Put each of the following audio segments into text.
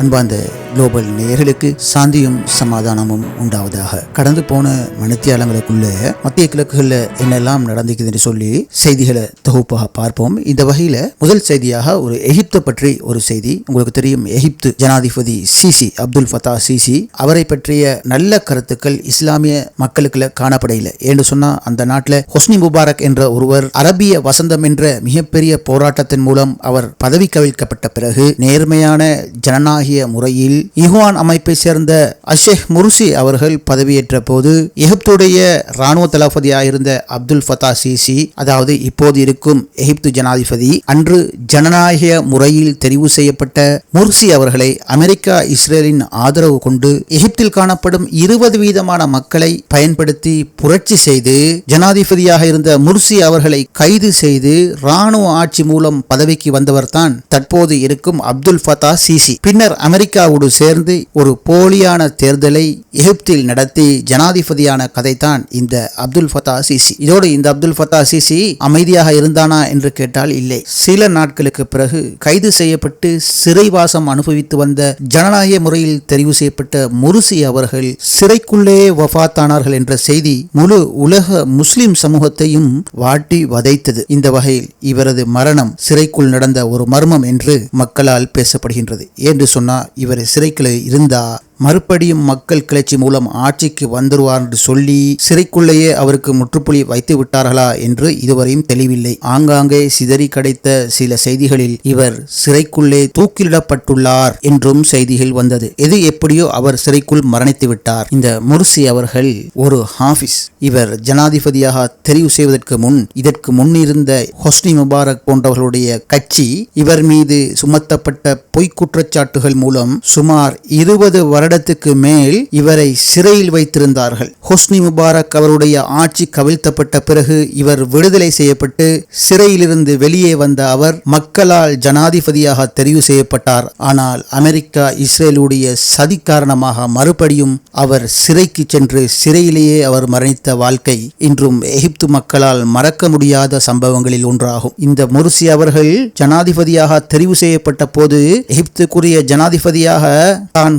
அன்பாந்த global நேயர்களுக்கு சாந்தியும் சமாதானமும் உண்டாவதாக. கடந்து போன மணித்தியாலங்களுக்குள்ள மத்திய கிழக்குகளில் என்னெல்லாம் நடந்துக்குது என்று சொல்லி செய்திகளை தொகுப்பாக பார்ப்போம். இந்த வகையில முதல் செய்தியாக ஒரு எகிப்தை பற்றி ஒரு செய்தி. உங்களுக்கு தெரியும் எகிப்து ஜனாதிபதி சிசி அப்துல் ஃபத்தா சிசி அவரை பற்றிய நல்ல கருத்துக்கள் இஸ்லாமிய மக்களுக்குள்ள காணப்படையில. ஏன்னு சொன்னா அந்த நாட்டில் ஹொஸ்னி முபாரக் என்ற ஒருவர் அரபிய வசந்தம் என்ற மிகப்பெரிய போராட்டத்தின் மூலம் அவர் பதவி கவிழ்க்கப்பட்ட பிறகு நேர்மையான ஜனநாயக முறையில் இஹ்வான் அமைப்பை சேர்ந்த அஷேக் முர்சி அவர்கள் பதவியேற்ற போது எகிப்துடைய இராணுவ தளபதியாக இருந்த அப்துல் ஃபத்தா சிசி அதாவது இப்போது இருக்கும் எகிப்து ஜனாதிபதி அன்று ஜனநாயக முறையில் தெரிவு செய்யப்பட்ட முர்சி அவர்களை அமெரிக்கா இஸ்ரேலின் ஆதரவு கொண்டு எகிப்தில் காணப்படும் இருபது வீதமான மக்களை பயன்படுத்தி புரட்சி செய்து ஜனாதிபதியாக இருந்த முர்சி அவர்களை கைது செய்து இராணுவ ஆட்சி மூலம் பதவிக்கு வந்தவர்தான் தற்போது இருக்கும் அப்துல் ஃபத்தா சிசி. பின்னர் அமெரிக்காவோடு சேர்ந்து ஒரு போலியான தேர்தலை எகிப்தில் நடத்தி ஜனாதிபதியான கதைதான் இந்த அப்துல் ஃபத்தா சிசி இதோடு இந்த அப்துல் ஃபத்தா சிசி அமைதியாக இருந்தானா என்று கேட்டால் இல்லை. சில நாட்களுக்கு பிறகு கைது செய்யப்பட்டு சிறைவாசம் அனுபவித்து வந்த ஜனநாயக முறையில் தெரிவு செய்யப்பட்ட முருசி அவர்கள் சிறைக்குள்ளே வஃபாத்தானார்கள் என்ற செய்தி முழு உலக முஸ்லிம் சமூகத்தையும் வாட்டி வதைத்தது. இந்த வகையில் இவரது மரணம் சிறைக்குள் நடந்த ஒரு மர்மம் என்று மக்களால் பேசப்படுகின்றது. என்று சொன்னால் இவரை சிறைக்குள்ளே இருந்தா மறுபடியும் மக்கள் கிளர்ச்சி மூலம் ஆட்சிக்கு வந்துருவார் என்று சொல்லி சிறைக்குள்ளேயே அவருக்கு முற்றுப்புள்ளி வைத்து விட்டார்களா என்று இதுவரையும் தெளிவில்லை. ஆங்காங்கே சிதறி கிடைத்த சில செய்திகளில் இவர் சிறைக்குள்ளே தூக்கிலிடப்பட்டுள்ளார் என்றும் செய்திகள் வந்தது. எது எப்படியோ அவர் சிறைக்குள் மரணித்து விட்டார். இந்த முர்சி அவர்கள் ஒரு ஹாஃபிஸ். இவர் ஜனாதிபதியாக தெரிவு செய்வதற்கு முன் இதற்கு முன்னிருந்த ஹொஸ்னி முபாரக் போன்றவர்களுடைய கட்சி இவர் மீது சுமத்தப்பட்ட பொய்க் குற்றச்சாட்டுகள் மூலம் சுமார் இருபது வருடத்துக்கு மேல் இவரை சிறையில் வைத்திருந்தார்கள். ஹொஸ்னி முபாரக் அவருடைய ஆட்சி கவிழ்த்தப்பட்ட பிறகு இவர் விடுதலை செய்யப்பட்டு சிறையிலிருந்து வெளியே வந்த அவர் மக்களால் ஜனாதிபதியாக தெரிவு செய்யப்பட்டார். ஆனால் அமெரிக்கா இஸ்ரேலுடைய சதி காரணமாக மறுபடியும் அவர் சிறைக்கு சென்று சிறையிலேயே அவர் மரணித்த வாழ்க்கை இன்றும் எகிப்து மக்களால் மறக்க முடியாத சம்பவங்களில் ஒன்றாகும். இந்த முர்சி அவர்கள் ஜனாதிபதியாக தெரிவு செய்யப்பட்ட போது எகிப்துக்குரிய ஜனாதிபதியாக தான்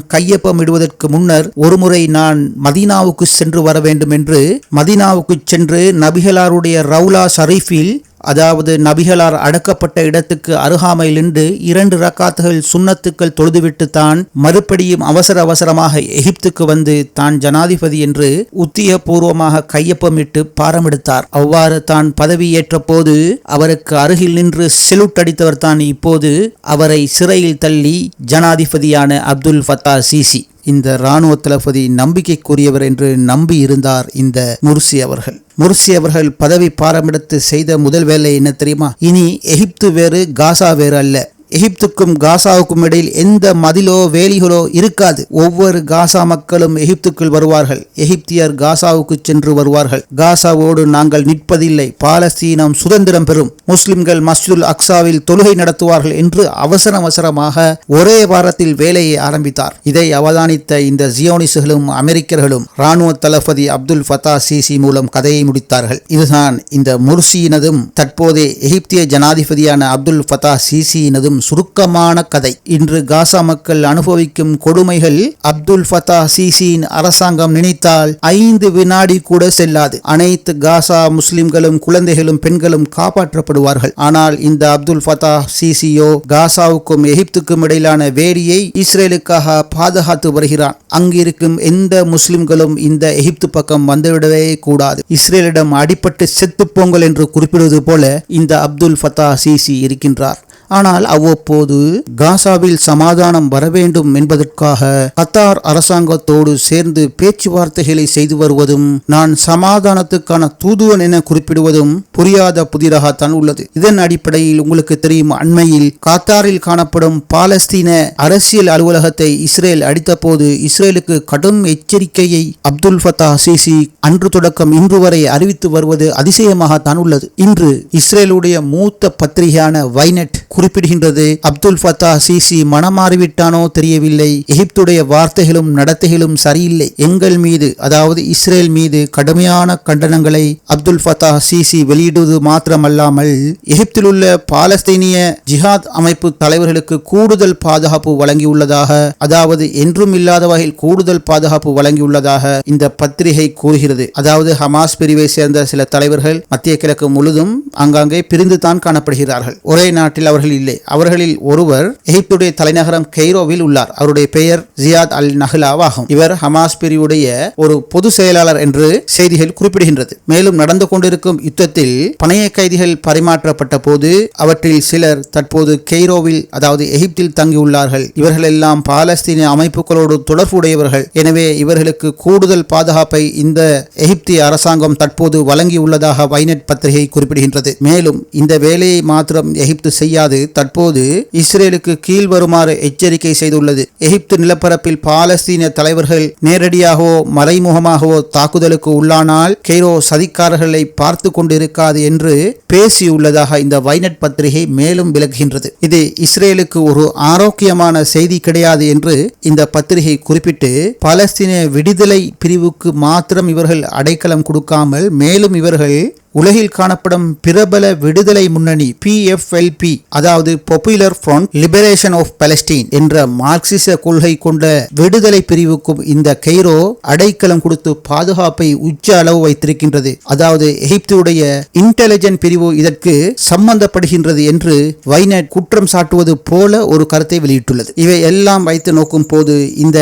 கையொப்பமிடுவதற்கு முன்னர் ஒருமுறை நான் மதீனாவுக்கு சென்று வர வேண்டும் என்று மதீனாவுக்கு சென்று நபிகளாருடைய ரவுலா ஷரீஃபில் அதாவது நபிகளார் அடக்கப்பட்ட இடத்துக்கு அருகாமையில் நின்று இரண்டு ரக்காத்துகள் சுண்ணத்துக்கள் தொழுதுவிட்டு தான் மறுபடியும் அவசர அவசரமாக எகிப்துக்கு வந்து தான் ஜனாதிபதி என்று உத்தியபூர்வமாக கையொப்பமிட்டு பாரமெடுத்தார். அவ்வாறு தான் பதவியேற்ற போது அவருக்கு அருகில் நின்று செலுட் அடித்தவர் தான் இப்போது அவரை சிறையில் தள்ளி ஜனாதிபதியான அப்துல் ஃபத்தா சிசி. இந்த இராணுவ தளபதி நம்பிக்கைக்குரியவர் என்று நம்பி இருந்தார் இந்த முர்சி அவர்கள். முர்சி அவர்கள் பதவி பாரமெடுத்து செய்த முதல் வேலை என்ன தெரியுமா? இனி எகிப்து வேறு காசா வேறு அல்ல. எகிப்துக்கும் காசாவுக்கும் இடையில் எந்த மதிலோ வேலிகளோ இருக்காது. ஒவ்வொரு காசா மக்களும் எகிப்துக்குள் வருவார்கள். எகிப்தியர் காசாவுக்கு சென்று வருவார்கள். காசாவோடு நாங்கள் நிற்பதில்லை. பாலஸ்தீனம் சுதந்திரம் பெறும். முஸ்லிம்கள் மஸ்ஜிதுல் அக்சாவில் தொழுகை நடத்துவார்கள் என்று அவசர அவசரமாக ஒரே வாரத்தில் வேலையை ஆரம்பித்தார். இதை அவதானித்த இந்த ஜியோனிசுகளும் அமெரிக்கர்களும் இராணுவ தளபதி அப்துல் ஃபத்தா சிசி மூலம் கதையை முடித்தார்கள். இதுதான் இந்த முர்சியினதும் தற்போதைய எகிப்திய ஜனாதிபதியான அப்துல் ஃபத்தா சிசியினதும் சுருக்கமான கதை. இன்று காசா மக்கள் அனுபவிக்கும் கொடுமைகள் அப்துல் ஃபத்தா சிசியின் அரசாங்கம் நினைத்தால் ஐந்து வினாடி கூட செல்லாது. அனைத்து காசா முஸ்லிம்களும் குழந்தைகளும் பெண்களும் காப்பாற்றப்படுவார்கள். ஆனால் இந்த அப்துல் ஃபத்தா சிசியோ காசாவுக்கும் எகிப்துக்கும் இடையிலான வேரியை இஸ்ரேலுக்காக பாதுகாத்து வருகிறான். அங்கிருக்கும் எந்த முஸ்லிம்களும் இந்த எகிப்து பக்கம் வந்துவிடவே கூடாது. இஸ்ரேலிடம் அடிபட்டு செத்துப்போங்கள் என்று குறிப்பிடுவது போல இந்த அப்துல் ஃபத்தா சிசி இருக்கின்றார். ஆனால் அவ்வப்போது காசாவில் சமாதானம் வர வேண்டும் என்பதற்காக கத்தார் அரசாங்கத்தோடு சேர்ந்து பேச்சுவார்த்தைகளை செய்து வருவதும் நான் சமாதானத்துக்கான தூதுவன் என குறிப்பிடுவதும் புரியாத புதிராகத்தான் உள்ளது. இதன் அடிப்படையில் உங்களுக்கு தெரியும் அண்மையில் கத்தாரில் காணப்படும் பாலஸ்தீன அரசியல் அலுவலகத்தை இஸ்ரேல் அடித்தபோது இஸ்ரேலுக்கு கடும் எச்சரிக்கையை அப்துல் ஃபத்தா சிசி அன்று தொடக்கம் இன்று வரை அறிவித்து வருவது அதிசயமாகத்தான் உள்ளது. இன்று இஸ்ரேலுடைய மூத்த பத்திரிகையான வைனட் குறிப்பிடுகின்றது. அப்துல் ஃபத்தா சிசி மனமாறிவிட்டானோ தெரியவில்லை. எகிப்துடைய வார்த்தைகளும் நடத்தைகளும் சரியில்லை. எங்கள் மீது அதாவது இஸ்ரேல் மீது கடுமையான கண்டனங்களை அப்துல் ஃபத்தா சிசி வெளியிடுவது மாத்திரமல்லாமல் எகிப்தில் உள்ள பாலஸ்தீனிய ஜிஹாத் அமைப்பு தலைவர்களுக்கு கூடுதல் பாதுகாப்பு வழங்கியுள்ளதாக அதாவது என்றும் இல்லாத வகையில் கூடுதல் பாதுகாப்பு வழங்கியுள்ளதாக இந்த பத்திரிகை கூறுகிறது. அதாவது ஹமாஸ் பிரிவை சேர்ந்த சில தலைவர்கள் மத்திய கிழக்கு முழுதும் அங்காங்கே பிரிந்து தான் காணப்படுகிறார்கள். ஒரே நாட்டில் அவர்கள் இல்லை. அவர்களில் ஒருவர் எகிப்துடைய தலைநகரம் கெய்ரோவில் உள்ளார். அவருடைய பெயர் ஜியாத் அல் நஹ்லாவாகும் இவர் ஹமாஸ் பிரிவுடைய ஒரு பொது செயலாளர் என்று செய்திகள் குறிப்பிடுகின்றது. மேலும் நடந்து கொண்டிருக்கும் யுத்தத்தில் பணைய கைதிகள் பரிமாற்றப்பட்ட போது அவற்றில் சிலர் தற்போது கெய்ரோவில் அதாவது எகிப்தில் தங்கியுள்ளார்கள். இவர்கள் எல்லாம் பாலஸ்தீன அமைப்புகளோடு தொடர்புடையவர்கள். எனவே இவர்களுக்கு கூடுதல் பாதுகாப்பை இந்த எகிப்திய அரசாங்கம் தற்போது வழங்கியுள்ளதாக வைனட் பத்திரிகை குறிப்பிடுகின்றது. மேலும் இந்த வேலையை மாத்திரம் எகிப்து செய்யாது. தற்போது இஸ்ரேலுக்கு கீழ் வருமாறு எச்சரிக்கை செய்துள்ளது. எகிப்து நிலப்பரப்பில் பாலஸ்தீன தலைவர்கள் நேரடியாகவோ மறைமுகமாகவோ தாக்குதலுக்கு உள்ளானால் கெய்ரோ சதிக்காரர்களை பார்த்து கொண்டிருக்காது என்று பேசியுள்ளதாக இந்த வைனட் பத்திரிகை மேலும் விளக்குகின்றது. இது இஸ்ரேலுக்கு ஒரு ஆரோக்கியமான செய்தி கிடையாது என்று இந்த பத்திரிகை குறிப்பிட்டு பாலஸ்தீன விடுதலை பிரிவுக்கு மாத்திரம் இவர்கள் அடைக்கலம் கொடுக்காமல் மேலும் இவர்கள் உலகில் காணப்படும் பிரபல விடுதலை முன்னணி பிஎஃப்எல்பி அதாவது popular front liberation of Palestine என்ற மார்க்சிச கொள்கை கொண்ட விடுதலை பிரிவுக்கும் இந்த கெய்ரோ அடைக்கலம் கொடுத்து பாதுகாப்பை உச்ச அளவு வைத்திருக்கின்றது. அதாவது எகிப்துடைய இன்டெலிஜென்ட் பிரிவு இதற்கு சம்பந்தப்படுகின்றது என்று வைனட் குற்றம் சாட்டுவது போல ஒரு கருத்தை வெளியிட்டுள்ளது. இவை எல்லாம் வைத்து நோக்கும் போது இந்த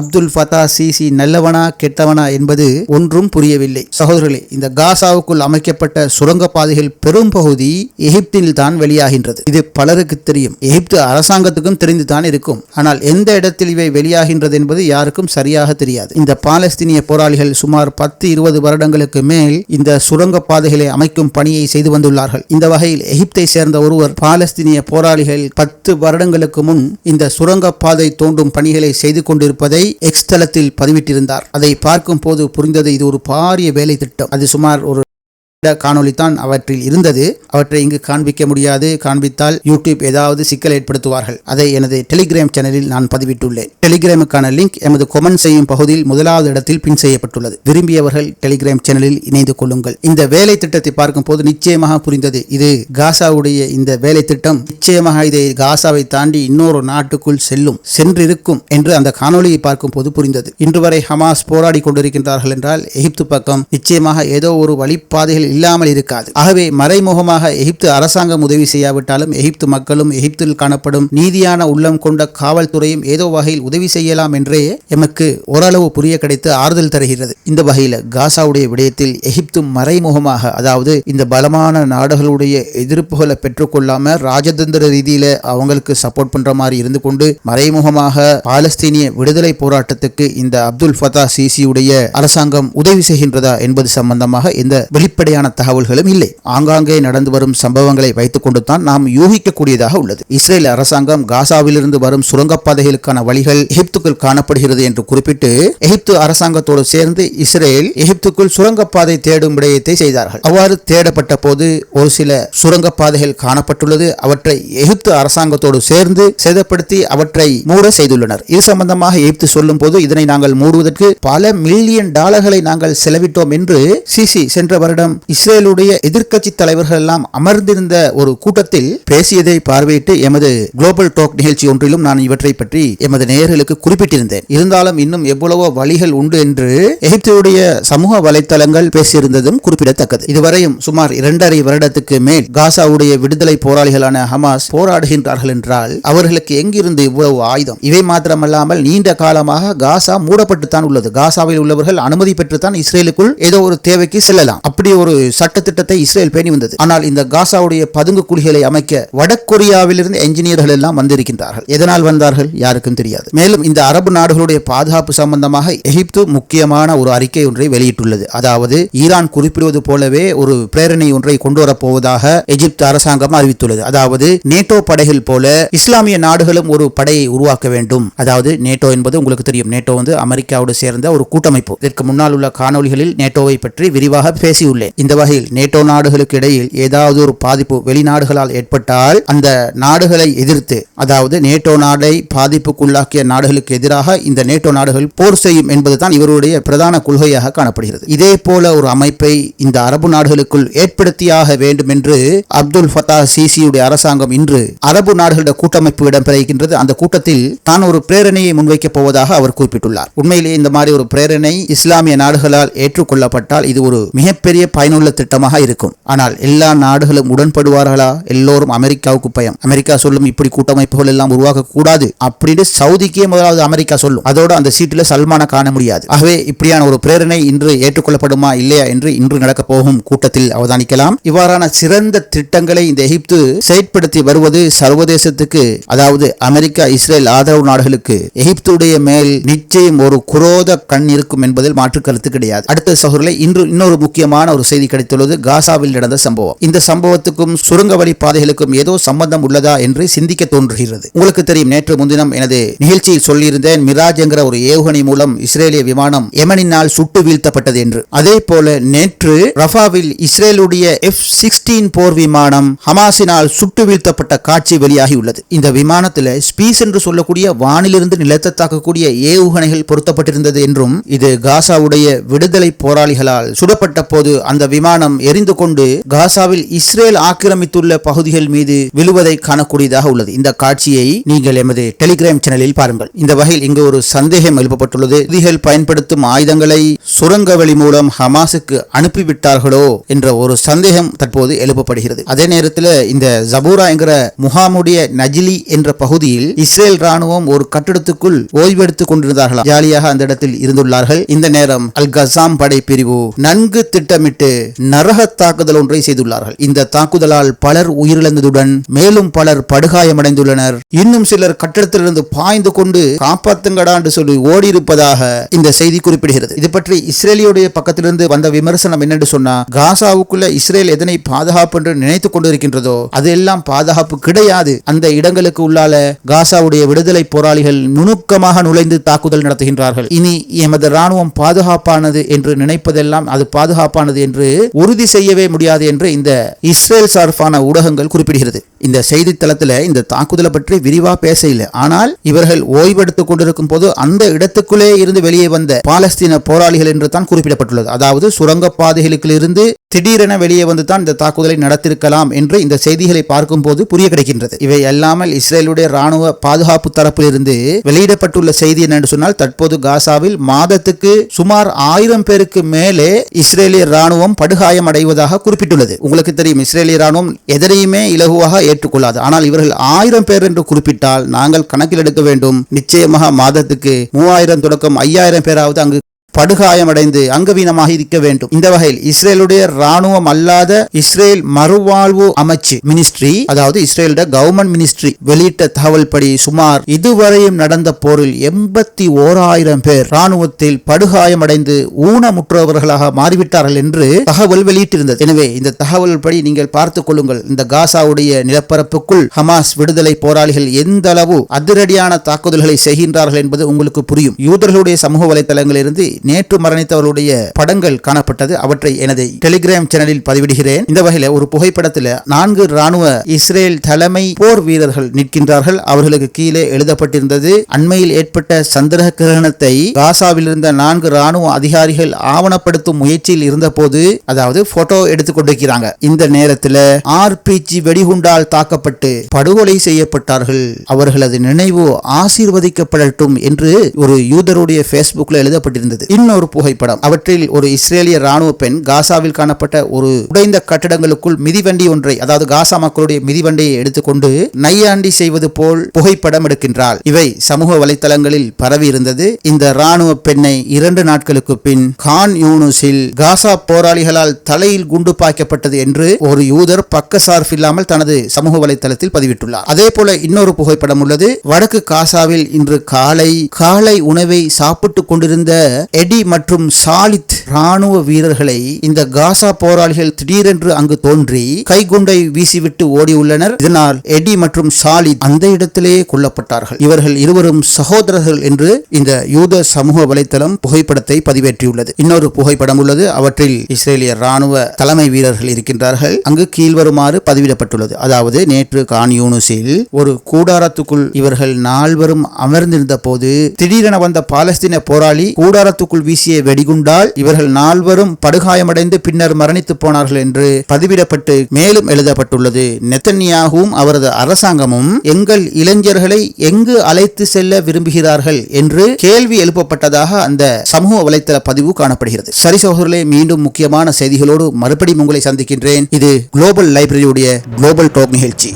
அப்துல் ஃபதா சிசி நல்லவனா கெட்டவனா என்பது ஒன்றும் புரியவில்லை. சகோதரர்களே இந்த காசாவுக்குள் அமைக்க அமைக்கப்பட்ட சுரங்கப்பாதைகள் பெரும் பகுதி எகிப்தில் தான் வெளியாகின்றது. இது பலருக்கு தெரியும். எகிப்து அரசாங்கத்துக்கும் தெரிந்து தான் இருக்கும். ஆனால் எந்த இடத்தில் இவை வெளியாகின்றது என்பது யாருக்கும் சரியாக தெரியாது. இந்த பாலஸ்தீனிய போராளிகள் சுமார் பத்து இருபது வருடங்களுக்கு மேல் இந்த சுரங்கப்பாதைகளை அமைக்கும் பணியை செய்து வந்துள்ளார்கள். இந்த வகையில் எகிப்தை சேர்ந்த ஒருவர் பாலஸ்தீனிய போராளிகள் பத்து வருடங்களுக்கு முன் இந்த சுரங்கப்பாதை தோண்டும் பணிகளை செய்து கொண்டிருப்பதை எக்ஸ்தலத்தில் பதிவிட்டிருந்தார். அதை பார்க்கும் போது புரிந்தது இது ஒரு பாரிய வேலை திட்டம் அது சுமார் ஒரு காணொளி தான் அவற்றில் இருந்தது. அவற்றை இங்கு காண்பிக்க முடியாது. காண்பித்தால் யூடியூப் ஏதாவது சிக்கல் ஏற்படுத்துவார்கள். அதை எனது டெலிகிராம் சேனலில் நான் பதிவிட்டுள்ளேன். டெலிகிராமுக்கான லிங்க் எமது கொமெண்ட் செய்யும் பகுதியில் முதலாவது இடத்தில் பின் செய்யப்பட்டுள்ளது. விரும்பியவர்கள் டெலிகிராம் சேனலில் இணைந்து கொள்ளுங்கள். இந்த வேலை திட்டத்தை பார்க்கும் போது நிச்சயமாக புரிந்தது. இது காசாவுடைய இந்த வேலை திட்டம். நிச்சயமாக இதை காசாவை தாண்டி இன்னொரு நாட்டுக்குள் செல்லும் சென்றிருக்கும் என்று அந்த காணொளியை பார்க்கும் போது புரிந்தது. இன்று வரை ஹமாஸ் போராடி கொண்டிருக்கின்றார்கள் என்றால் எகிப்து பக்கம் நிச்சயமாக ஏதோ ஒரு வழிப்பாதைகள் இல்லாமல் இருக்காது. ஆகவே மறைமுகமாக எகிப்து அரசாங்கம் உதவி செய்யாவிட்டாலும் எகிப்து மக்களும் எகிப்தில் காணப்படும் நீதியான உள்ளம் கொண்ட காவல்துறையும் ஏதோ வகையில் உதவி செய்யலாம் என்றே எமக்கு ஓரளவு புரிய கிடைத்து ஆறுதல் தருகிறது. இந்த வகையில் காசாவுடைய விடயத்தில் எகிப்து மறைமுகமாக அதாவது இந்த பலமான நாடுகளுடைய எதிர்ப்புகளை பெற்றுக்கொள்ளாம ராஜதந்திர ரீதியில அவங்களுக்கு சப்போர்ட் பண்ற மாதிரி இருந்து கொண்டு மறைமுகமாக பாலஸ்தீனிய விடுதலை போராட்டத்துக்கு இந்த அப்துல் ஃபதா சிசியுடைய அரசாங்கம் உதவி செய்கின்றதா என்பது சம்பந்தமாக இந்த வெளிப்படையான தகவல்களும் இல்லை. ஆங்காங்கே நடந்து வரும் சம்பவங்களை வைத்துக் கொண்டு தான் நாம் யூகிக்கக்கூடியதாக உள்ளது. இஸ்ரேல் அரசாங்கம் காசாவிலிருந்து வரும் சுரங்கப்பாதைகளுக்கான வழிகள் எகிப்துக்குள் காணப்படுகிறது என்று குறிப்பிட்டு எகிப்து அரசாங்கத்தோடு சேர்ந்து இஸ்ரேல் எகிப்துக்குள் சுரங்கப்பாதை தேடும் விடயத்தை செய்தார்கள். அவ்வாறு தேடப்பட்ட போது ஒரு சில சுரங்கப்பாதைகள் காணப்பட்டுள்ளது. அவற்றை எகிப்து அரசாங்கத்தோடு சேர்ந்து சேதப்படுத்தி அவற்றை மூட செய்துள்ளனர். இது சம்பந்தமாக எகிப்து சொல்லும் போது இதனை நாங்கள் மூடுவதற்கு பல மில்லியன் டாலர்களை நாங்கள் செலவிட்டோம் என்று சிசி சென்ற வருடம் இஸ்ரேலுடைய எதிர்க்கட்சி தலைவர்கள் எல்லாம் அமர்ந்திருந்த ஒரு கூட்டத்தில் பேசியதை பார்வையிட்டு எமது குளோபல் டாக் நிகழ்ச்சி ஒன்றிலும் நான் இவற்றை பற்றி எமது நேயர்களுக்கு குறிப்பிட்டிருந்தேன். இருந்தாலும் இன்னும் எவ்வளவோ வழிகள் உண்டு என்று எகிப்துடைய சமூக வலைத்தளங்கள் பேசியிருந்ததும் குறிப்பிடத்தக்கது. இதுவரையும் சுமார் இரண்டரை வருடத்துக்கு மேல் காசாவுடைய விடுதலை போராளிகளான ஹமாஸ் போராடுகின்றார்கள் என்றால் அவர்களுக்கு எங்கிருந்து இவ்வளவு ஆயுதம்? இவை மாத்திரமல்லாமல் நீண்ட காலமாக காசா மூடப்பட்டுத்தான் உள்ளது. காசாவில் உள்ளவர்கள் அனுமதி பெற்றுத்தான் இஸ்ரேலுக்குள் ஏதோ ஒரு தேவைக்கு செல்லலாம். அப்படி ஒரு சட்டத்திட்டத்தை இஸ்ரேல் பேணி வந்தது. ஆனால் இந்த காசாவுடைய பதுங்கு குழிகளை அமைக்க வடகொரியாவிலிருந்து என்ஜினியர்கள் எல்லாம் வந்திருக்கின்றார்கள். எதனால் வந்தார்கள் யாருக்கும் தெரியாது. மேலும் இந்த அரபு நாடுகளுடைய பாதுகாப்பு சம்பந்தமாக எகிப்து முக்கியமான ஒரு அறிக்கை ஒன்றை வெளியிட்டுள்ளது. அதாவது ஈரான் குறிப்பிடுவது போலவே ஒரு பிரேரணை ஒன்றை கொண்டு வரப்போவதாக எகிப்து அரசாங்கம் அறிவித்துள்ளது. அதாவது நேட்டோ படைகள் போல இஸ்லாமிய நாடுகளும் ஒரு படையை உருவாக்க வேண்டும். அதாவது நேட்டோ என்பது உங்களுக்கு தெரியும். நேட்டோ வந்து அமெரிக்காவோடு சேர்ந்த ஒரு கூட்டமைப்பு. இதற்கு முன்னால் உள்ள காணொலிகளில் நேட்டோவை பற்றி விரிவாக பேசியுள்ளேன். இந்த வகையில் நேட்டோ நாடுகளுக்கு இடையில் ஏதாவது ஒரு பாதிப்பு வெளிநாடுகளால் ஏற்பட்டால் அந்த நாடுகளை எதிர்த்து அதாவது நேட்டோ நாடை பாதிப்புக்குள்ளாக்கிய நாடுகளுக்கு எதிராக இந்த நேட்டோ நாடுகள் போர் செய்யும் என்பதுதான் இவருடைய பிரதான கொள்கையாக காணப்படுகிறது. இதே போல ஒரு அமைப்பை இந்த அரபு நாடுகளுக்குள் ஏற்படுத்தியாக வேண்டும் என்று அப்துல் ஃபத்தா சிசியுடைய அரசாங்கம் இன்று அரபு நாடுகளிட கூட்டமைப்பு இடம்பெறுகின்றது அந்த கூட்டத்தில் தான் ஒரு பிரேரணையை முன்வைக்கப் போவதாக அவர் குறிப்பிட்டுள்ளார். உண்மையிலேயே இந்த மாதிரி ஒரு பிரேரணை இஸ்லாமிய நாடுகளால் ஏற்றுக்கொள்ளப்பட்டால் இது ஒரு மிகப்பெரிய பயனுள்ள திட்டமாக இருக்கும். ஆனால் எல்லா நாடுகளும் உடன்படுவார்களா? எல்லோரும் அமெரிக்காவுக்கு பயம். அமெரிக்கா சொல்லும் இப்படி கூட்டமைப்புகள் எல்லாம் உருவாக்க கூடாது அப்படின்னு சவுதிக்கே முதலாவது அமெரிக்கா சொல்லும். அதோட அந்த சீட்டில் சல்மானை காண முடியாது. ஆகவே இப்படியான ஒரு பிரேரணை இன்று ஏற்றுக்கொள்ளப்படுமா இல்லையா என்று இன்று நடக்க போகும் கூட்டத்தில் அவதானிக்கலாம். இவ்வாறான சிறந்த திட்டங்களை இந்த எகிப்து செயற்படுத்தி வருவது சர்வதேசத்துக்கு அதாவது அமெரிக்கா இஸ்ரேல் ஆதரவு நாடுகளுக்கு எகிப்துடைய மேல் நிச்சயம் ஒரு குரோத கண் இருக்கும் என்பதில் மாற்று கருத்து கிடையாது. அடுத்த சகோதரர்களை இன்று இன்னொரு முக்கியமான ஒரு செய்தி செய்தி கிடைத்துள்ளது. காசாவில் நடந்த சம்பவம். இந்த சம்பவத்துக்கும் சுரங்க வழி பாதைகளுக்கும் ஏதோ சம்பந்தம் உள்ளதா என்று சிந்திக்க தோன்றுகிறது. உங்களுக்கு தெரியும் நேற்று முன்தினம் எனது நிகழ்ச்சியில் சொல்லியிருந்தேன் மிராஜ் என்கிற ஒரு ஏவுகணை மூலம் இஸ்ரேலிய விமானம் எமனினால் சுட்டு வீழ்த்தப்பட்டது என்று. அதே போல நேற்று ரஃபாவில் இஸ்ரேலுடைய எஃப் சிக்ஸ்டீன் போர் விமானம் ஹமாசினால் சுட்டு வீழ்த்தப்பட்ட காட்சி வெளியாகியுள்ளது. இந்த விமானத்தில் ஸ்பீஸ் என்று சொல்லக்கூடிய வானிலிருந்து நிலத்தை தாக்கக்கூடிய ஏவுகணைகள் பொருத்தப்பட்டிருந்தது என்றும் இது காசாவுடைய விடுதலை போராளிகளால் சுடப்பட்ட போது அந்த விமானம் எரிந்து கொண்டு காசாவில் இஸ்ரேல் ஆக்கிரமித்துள்ள பகுதிகள் மீது விழுவதை காணக்கூடியதாக உள்ளது. இந்த காட்சியை நீங்கள் எமது டெலிகிராம் சேனலில் பாருங்கள். இந்த வகையில் இங்கு ஒரு சந்தேகம் எழுப்பப்பட்டுள்ளது. புதிகள் பயன்படுத்தும் ஆயுதங்களை சுரங்க வழி மூலம் ஹமாஸுக்கு அனுப்பிவிட்டார்களோ என்ற ஒரு சந்தேகம் தற்போது எழுப்பப்படுகிறது. அதே நேரத்தில் இந்த ஜபூரா என்கிற முகாமுடைய நஜிலி என்ற பகுதியில் இஸ்ரேல் ராணுவம் ஒரு கட்டிடத்துக்குள் ஓய்வெடுத்துக் கொண்டிருந்தார்களாம். ஜாலியாக அந்த இடத்தில் இருந்துள்ளார்கள். இந்த நேரம் அல் கசாம் படை பிரிவு நன்கு திட்டமிட்டு நரக தாக்குதல் ஒன்றை செய்துள்ளார்கள். இந்த தாக்குதலால் பலர் உயிரிழந்ததுடன் மேலும் பலர் படுகாயமடைந்துள்ளனர். இன்னும் சிலர் கட்டிடத்திலிருந்து பாய்ந்து கொண்டு காப்பாத்துங்கடா என்று சொல்லி ஓடியிருப்பதாக இந்த செய்தி குறிப்பிடுகிறது. இது பற்றி இஸ்ரேலியுடைய பக்கத்திலிருந்து வந்த விமர்சனம் என்னென்று சொன்னா காசாவுக்குள்ள இஸ்ரேல் எதனை பாதுகாப்பு என்று நினைத்துக் கொண்டிருக்கின்றதோ அதெல்லாம் பாதுகாப்பு கிடையாது. அந்த இடங்களுக்கு உள்ளால காசாவுடைய விடுதலை போராளிகள் நுணுக்கமாக நுழைந்து தாக்குதல் நடத்துகின்றார்கள். இனி எமது ராணுவம் பாதுகாப்பானது என்று நினைப்பதெல்லாம் அது பாதுகாப்பானது என்று என்று உறுதி செய்யவே முடியாது என்று இந்த இஸ்ரேல் சார்பான ஊடகங்கள் குறிப்பிடுகிறது. இந்த செய்தித்தளத்தில் இந்த தாக்குதலை பற்றி விரிவா பேச இல்லை ஆனால் இவர்கள் ஓய்வெடுத்துக் கொண்டிருக்கும் போது அந்த இடத்துக்குள்ளே இருந்து வெளியே வந்த பாலஸ்தீன போராளிகள் என்று தான் குறிப்பிடப்பட்டுள்ளது. அதாவது சுரங்க பாதைகளுக்கிலிருந்து திடீரென வெளியே வந்து தான் இந்த தாக்குதலை நடத்திருக்கலாம் என்று இந்த செய்திகளை பார்க்கும்போது புரிய கிடைக்கின்றது. இவை அல்லாமல் இஸ்ரேலுடைய ராணுவ பாதுகாப்பு தரப்பிலிருந்து வெளியிடப்பட்டுள்ள செய்தி என்னென்று சொன்னால் தற்போது காசாவில் மாதத்துக்கு சுமார் ஆயிரம் பேருக்கு மேலே இஸ்ரேலிய ராணுவம் படுகாயம் அடைவதாக குறிப்பிட்டுள்ளது. உங்களுக்கு தெரியும் இஸ்ரேலிய ராணுவம் எதனையுமே இலகுவாக ஏற்றுக்கொள்ளாது. ஆனால் இவர்கள் ஆயிரம் பேர் என்று குறிப்பிட்டால் நாங்கள் கணக்கில் எடுக்க வேண்டும். நிச்சயமாக மாதத்துக்கு மூவாயிரம் தொடக்கம் ஐயாயிரம் பேராவது அங்கு படுகாயமடைந்து அங்கவீனமாக இருக்க வேண்டும். இந்த வகையில் இஸ்ரேலுடைய ராணுவம் அல்லாத இஸ்ரேல் மறுவாழ்வு அமைச்சு மினிஸ்ட்ரி அதாவது இஸ்ரேலுடைய கவர்மெண்ட் மினிஸ்ட்ரி வெளியிட்ட தகவல் படி சுமார் இதுவரையும் நடந்த போரில் எண்பத்தி ஓராயிரம் பேர் ராணுவத்தில் படுகாயமடைந்து ஊனமுற்றவர்களாக மாறிவிட்டார்கள் என்று தகவல் வெளியிட்டிருந்தது. எனவே இந்த தகவல் படி நீங்கள் பார்த்துக் கொள்ளுங்கள். இந்த காசாவுடைய நிலப்பரப்புக்குள் ஹமாஸ் விடுதலை போராளிகள் எந்த அளவு அதிரடியான தாக்குதல்களை செய்கின்றார்கள் என்பது உங்களுக்கு புரியும். யூதர்களுடைய சமூக வலைதளங்களிலிருந்து நேற்று மரணித்தவர்களுடைய படங்கள் காணப்பட்டது. அவற்றை எனது டெலிகிராம் சேனலில் பதிவிடுகிறேன். இந்த வகையில் ஒரு புகைப்படத்தில் நான்கு ராணுவ இஸ்ரேல் தலைமை போர் வீரர்கள் நிற்கின்றார்கள். அவர்களுக்கு கீழே எழுதப்பட்டிருந்தது அண்மையில் ஏற்பட்ட சந்திர கிரகணத்தை காசாவில் இருந்த நான்கு ராணுவ அதிகாரிகள் ஆவணப்படுத்தும் முயற்சியில் இருந்தபோது அதாவது போட்டோ எடுத்துக் கொண்டிருக்கிறாங்க. இந்த நேரத்தில் ஆர்பிஜி வெடிகுண்டால் தாக்கப்பட்டு படுகொலை செய்யப்பட்டார்கள். அவர்களது நினைவு ஆசீர்வதிக்கப்படட்டும் என்று ஒரு யூதருடைய பேஸ்புக்ல எழுதப்பட்டிருந்தது. இன்னொரு புகைப்படம். அவற்றில் ஒரு இஸ்ரேலிய ராணுவ பெண் காசாவில் காணப்பட்ட ஒரு உடைந்த கட்டடங்களுக்குள் மிதிவண்டி ஒன்றை அதாவது காசா மக்களுடைய மிதிவண்டியை எடுத்துக்கொண்டு நையாண்டி செய்வது போல் புகைப்படம் எடுக்கின்றாள். இவை சமூக வலைதளங்களில் பரவி இருந்தது. இந்த ராணுவ பெண்ணை இரண்டு நாட்களுக்கு பின் கான் யூனுஸில் காசா போராளிகளால் தலையில் குண்டு பாய்க்கப்பட்டது என்று ஒரு யூதர் பக்கசார்பு இல்லாமல் தனது சமூக வலைதளத்தில் பதிவிட்டுள்ளார். அதே போல இன்னொரு புகைப்படம் உள்ளது. வடக்கு காசாவில் இன்று காலை காலை உணவை சாப்பிட்டுக் கொண்டிருந்த எடி மற்றும் சாலித் ராணுவ வீரர்களை இந்த காசா போராளிகள் திடீரென்று அங்கு தோன்றி கைகுண்டை வீசிவிட்டு ஓடியுள்ளனர். இதனால் எடி மற்றும் சாலித் அந்த இடத்திலே கொல்லப்பட்டார்கள். இவர்கள் இருவரும் சகோதரர்கள் என்று இந்த யூத சமூக வலைத்தளம் புகைப்படத்தை பதிவேற்றியுள்ளது. இன்னொரு புகைப்படம் உள்ளது. அவற்றில் இஸ்ரேலிய ராணுவ தலைமை வீரர்கள் இருக்கின்றார்கள். அங்கு கீழ்வருமாறு பதிவிடப்பட்டுள்ளது. அதாவது நேற்று கான் யூனுஸில் ஒரு கூடாரத்துக்குள் இவர்கள் நால்வரும் அமர்ந்திருந்த போது திடீரென வந்த பாலஸ்தீன போராளி கூடாரத்துக்குள் வீசிய வெடிகுண்டால் இவர்கள் நால்வரும் படுகாயமடைந்து பின்னர் மரணித்து போனார்கள் என்று பதிவிடப்பட்டு மேலும் எழுதப்பட்டுள்ளது. நெத்தன்யாகவும் அவரது அரசாங்கமும் எங்கள் இளைஞர்களை எங்கு அழைத்து செல்ல விரும்புகிறார்கள் என்று கேள்வி எழுப்பப்பட்டதாக அந்த சமூக வலைத்தள பதிவு காணப்படுகிறது. சரி சகோதரர்களே மீண்டும் முக்கியமான செய்திகளோடு மறுபடியும் உங்களை சந்திக்கின்றேன். இது குளோபல் லைப்ரரியுடைய குளோபல் டோக் நிகழ்ச்சி.